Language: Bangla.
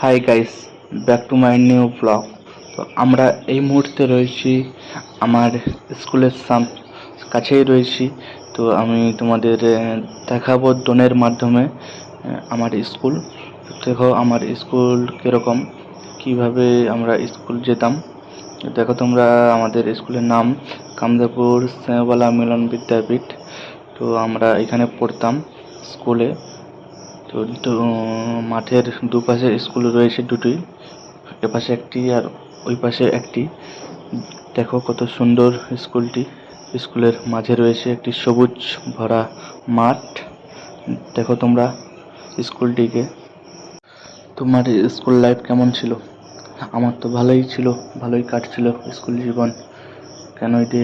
Hi guys back to my new blog তো আমরা এই মুহূর্তে রয়েছি আমার স্কুলের সাম, কাছেই রয়েছি। তো আমি তোমাদের দেখাবো ড্রোনের মাধ্যমে আমার স্কুল। দেখো আমার স্কুল কীরকম, কীভাবে আমরা স্কুল যেতাম। দেখো তোমরা আমাদের স্কুলের নাম কামদেপুর স্নেহবালা মিলন বিদ্যাপীঠ। তো আমরা এখানে পড়তাম স্কুলে। তো মাঠের দুপাশে স্কুল রয়েছে দুটোই এপাশে একটি আর ওই পাশে একটি। দেখো কত সুন্দর স্কুলটি, স্কুলের মাঝে রয়েছে একটি সবুজ ভরা মাঠ। দেখো তোমরা স্কুলটিকে। তোমার স্কুল লাইফ কেমন ছিল? আমার তো ভালোই ছিল, ভালোই কাটছিল স্কুল জীবন। কেন এটি